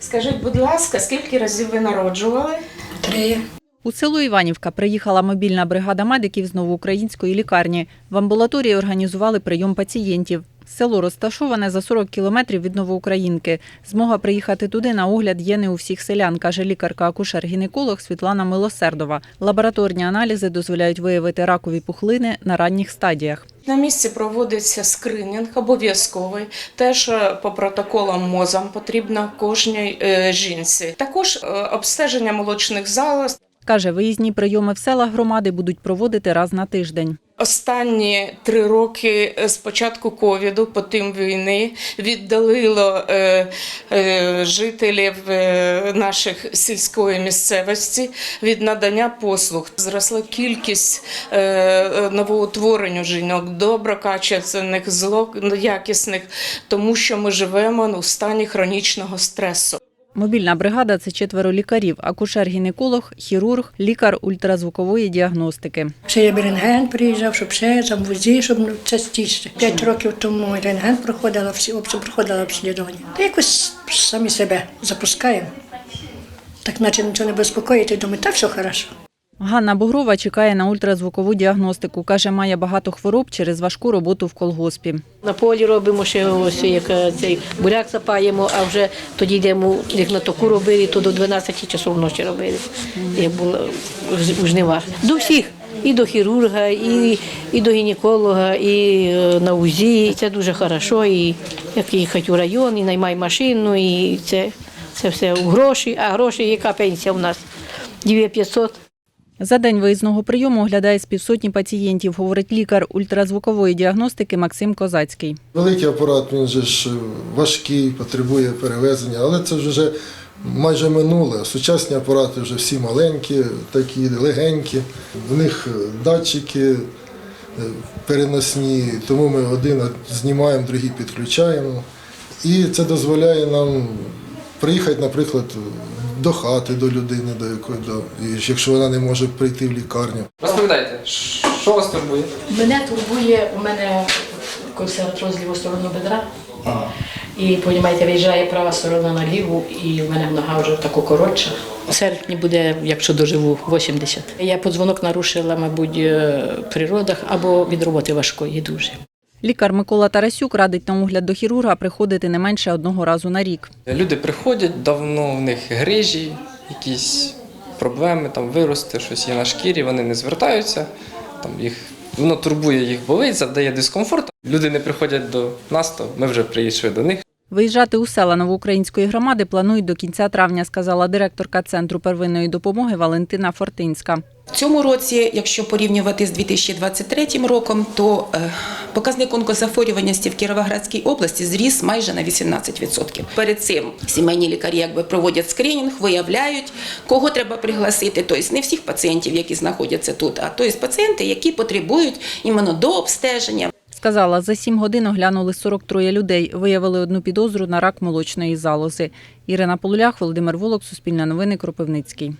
Скажіть, будь ласка, скільки разів ви народжували? Три. У село Іванівка приїхала мобільна бригада медиків з новоукраїнської лікарні. В амбулаторії організували прийом пацієнтів. Село розташоване за 40 кілометрів від Новоукраїнки. Змога приїхати туди на огляд є не у всіх селян, каже лікарка-акушер-гінеколог Світлана Милосердова. Лабораторні аналізи дозволяють виявити ракові пухлини на ранніх стадіях. На місці проводиться скринінг обов'язковий. Теж е, по протоколам МОЗам потрібно кожній е, жінці. Також е, обстеження молочних залоз. Каже, виїзні прийоми в селах громади будуть проводити раз на тиждень. Останні три роки е, з початку ковіду, по тим війни, віддалило е, е, жителів наших сільської місцевості від надання послуг. Зросла кількість новоутворень жінок, доброкачественних, злоякісних, тому що ми живемо у стані хронічного стресу. Мобільна бригада це четверо лікарів: акушер-гінеколог, хірург, лікар ультразвукової діагностики. Ще я б рентген приїжджав, щоб ще там вузі, щоб ну, частіше. П'ять років тому рентген проходила, всі обсі проходила обслідування. Та якось самі себе запускаємо. Так наче нічого не безпокоїти, думаю, та все хорошо. Ганна Бугрова чекає на ультразвукову діагностику. Каже, має багато хвороб через важку роботу в колгоспі. На полі робимо ще ось як е, цей буряк запаємо, а вже тоді йдемо, як на току робили, то до 12 часов ночі робили, як було у жнивах. До всіх. І до хірурга, і, і до гінеколога, і е, на УЗІ. Це дуже хорошо, і як їхати у район, і наймай машину, і це, це все у гроші. А гроші, яка пенсія у нас? 2500. За день виїзного прийому оглядає з півсотні пацієнтів, говорить лікар ультразвукової діагностики Максим Козацький. Великий апарат, він же ж важкий, потребує перевезення, але це вже майже минуле. Сучасні апарати вже всі маленькі, такі легенькі. В них датчики е, переносні, тому ми один знімаємо, другий підключаємо. І це дозволяє нам приїхати, наприклад, до хати до людини, до якої, до, і якщо вона не може прийти в лікарню. Розповідайте, що вас турбує? Мене турбує, у мене концертроз лівостороннього бедра. І, розумієте, виїжджає права сторона на ліву, і в мене нога вже тако коротша. У серпні буде, якщо доживу, 80. Я подзвонок нарушила, мабуть, е, при родах або від роботи важкої дуже. Лікар Микола Тарасюк радить на огляд до хірурга приходити не менше одного разу на рік. Люди приходять, давно в них грижі, якісь проблеми, там вирости, щось є на шкірі, вони не звертаються, там їх, воно турбує їх болить, завдає дискомфорт. Люди не приходять до нас, то ми вже приїхали до них. Виїжджати у села новоукраїнської громади планують до кінця травня, сказала директорка Центру первинної допомоги Валентина Фортинська. В цьому році, якщо порівнювати з 2023 роком, то е, показник онкозахворюваності в Кіровоградській області зріс майже на 18%. Перед цим сімейні лікарі якби проводять скринінг, виявляють, кого треба пригласити. Тобто не всіх пацієнтів, які знаходяться тут, а тобто пацієнти, які потребують іменно до обстеження. Сказала, за сім годин оглянули 43 людей, виявили одну підозру на рак молочної залози. Ірина Полулях, Володимир Волок, Суспільне новини, Кропивницький.